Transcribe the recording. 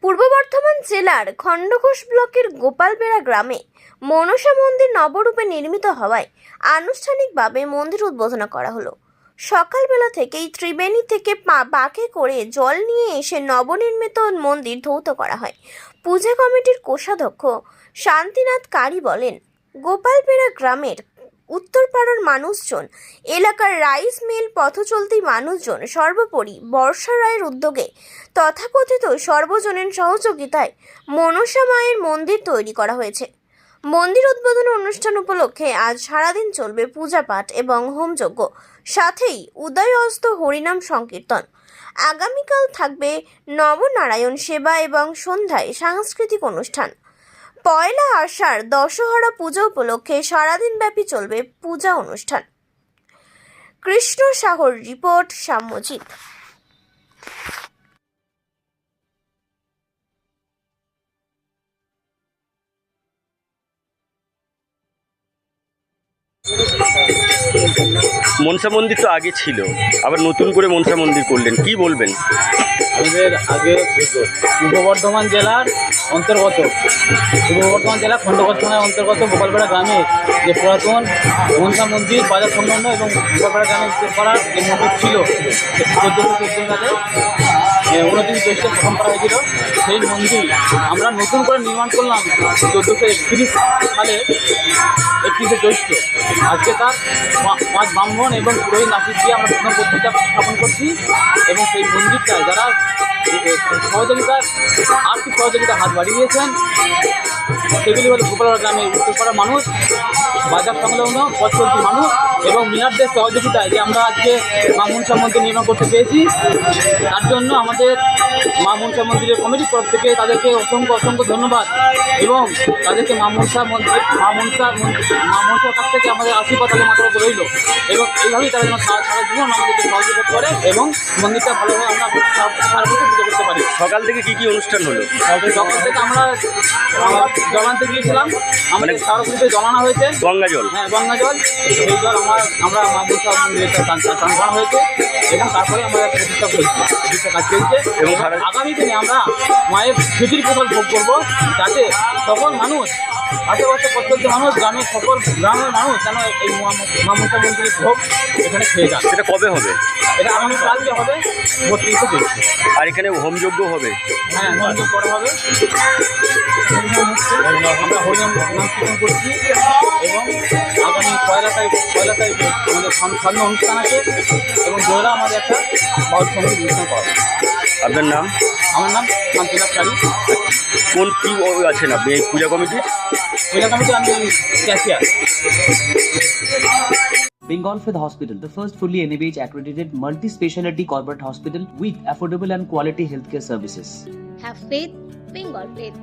পূর্ব বর্ধমান জেলার খণ্ডঘোষ ব্লকের গোপালবেড়া গ্রামে মনসা মন্দির নবরূপে নির্মিত হওয়ায় আনুষ্ঠানিকভাবে মন্দির উদ্বোধন করা হলো। সকালবেলা থেকেই ত্রিবেণী থেকে পা- বাঁকে করে জল নিয়ে এসে নবনির্মিত মন্দির ধৌত করা হয়। পূজা কমিটির কোষাধ্যক্ষ শান্তিনাথ কারি বলেন, গোপালবেড়া গ্রামের উত্তরপাড়ার মানুষজন, এলাকার রাইস মিল পথচলতি মানুষজন সর্বোপরি বর্ষা রায়ের উদ্যোগে তথাকথিত সর্বজনীন সহযোগিতায় মনসা মায়ের মন্দির তৈরি করা হয়েছে। মন্দির উদ্বোধন অনুষ্ঠান উপলক্ষে আজ সারাদিন চলবে পূজা পাঠ এবং হোমযজ্ঞ, সাথেই উদয় অস্ত হরিনাম সংকীর্তন। আগামীকাল থাকবে নবনারায়ণ সেবা এবং সন্ধ্যায় সাংস্কৃতিক অনুষ্ঠান। পয়লা আষাঢ় দশহরা পুজো উপলক্ষে সারাদিন ব্যাপী চলবে পূজা অনুষ্ঠান। কৃষ্ণ সাহর রিপোর্ট, সাম্যজিৎ। মনসা মন্দির তো আগে ছিল, আবার নতুন করে মনসা মন্দির করলেন, কি বলবেন? আমাদের আগে পূর্ব বর্ধমান জেলার অন্তর্গত। পূর্ব বর্ধমান জেলা খণ্ডঘোষ থানার অন্তর্গত গোপালপাড়া গ্রামে যে পুরাতন মনসা মন্দির, বাজার সংলগ্ন এবং গোপালপাড়া গ্রামে উত্তরপাড়ার যে মন্দির ছিল চোদ্দোশো চোদ্দ সালে উনত্রিশ জ্যৈষ্ঠ স্থাপন করা হয়েছিল সেই মন্দির আমরা নতুন করে নির্মাণ করলাম চোদ্দোশো একত্রিশ সালে একত্রিশে জ্যৈষ্ঠ। আজকে তার পাঁচ ব্রাহ্মণ এবং পুরোহিত নাসিক দিয়ে আমরা প্রথম প্রতিষ্ঠা স্থাপন করছি এবং সেই মন্দিরটা যারা সহযোগিতার আর্থিক সহযোগিতা হাত বাড়িয়ে দিয়েছেন সেগুলি হলো গোপালপাড়া গ্রামের উত্তরপাড়ার মানুষ, বাজার সংলগ্ন পথ চলতি মানুষ এবং মিনারদের সহযোগিতায় যে আমরা আজকে মা মনসা মন্দির নির্মাণ করতে পেরেছি তার জন্য আমাদের মা মনসা মন্দিরের কমিটির তরফ থেকে তাদেরকে অসংখ্য অসংখ্য ধন্যবাদ এবং তাদেরকে মা মনসা মন্দির মা মনসা মন্দির- মা মনসার কাছ থেকে আমাদের আশীর্বাদ তাদের উপর রইল। এবং এইভাবেই তারা যেন সারা সারা জীবন আমাদেরকে সহযোগিতা করে এবং মন্দিরটা ভালোভাবে আমরা সারা সারা বছর পুজো করতে পারি। সকাল থেকে কি কি অনুষ্ঠান হলো? সকাল থেকে আমরা আহ, জল আনতে গিয়েছিলাম। আমাদের মানে- সারাপুরিতে জল হয়েছে। গঙ্গা জল? হ্যাঁ গঙ্গা জল। সেই জল আমার আমরা মাগুসা মন্দিরে করা হয়েছে এবং তারপরে আমরা প্রতিষ্ঠা করেছি। প্রতিষ্ঠা কাজ চলছে এবং আগামী দিনে আমরা মায়ের খিচুড়ি প্রকল্প ভোগ করব যাতে সকল মানুষ আশেপাশে প্রত্যেকটি মানুষ গ্রামের সকল গ্রামের মানুষ যেন এই মামুসা মন্দিরের ভোগ এখানে খেয়ে যান সেটা কবে হবে? এটা আগামী কালকে হবে বত্রিশে জ্যৈষ্ঠ আর এখানে হোমযজ্ঞ হবে? হ্যাঁ মন্দির করা হবে। আমরা হরিনাম নাম কীর্তন করছি এবং আগামী পয়লা তারিখ পয়লা তারিখে আমাদের সামনে অনুষ্ঠান আছে এবং দোলা আমাদের একটা বাউল সংগীত অনুষ্ঠান করা। আপনার নাম আমার নাম কালী কোন কি আছে আছেন আপনি এই পূজা কমিটি পূজা কমিটি আমি cashier Bengal Fifth Hospital, the first fully NABH accredited multi speciality corporate hospital with affordable and quality healthcare services. Have faith, Bengal faith.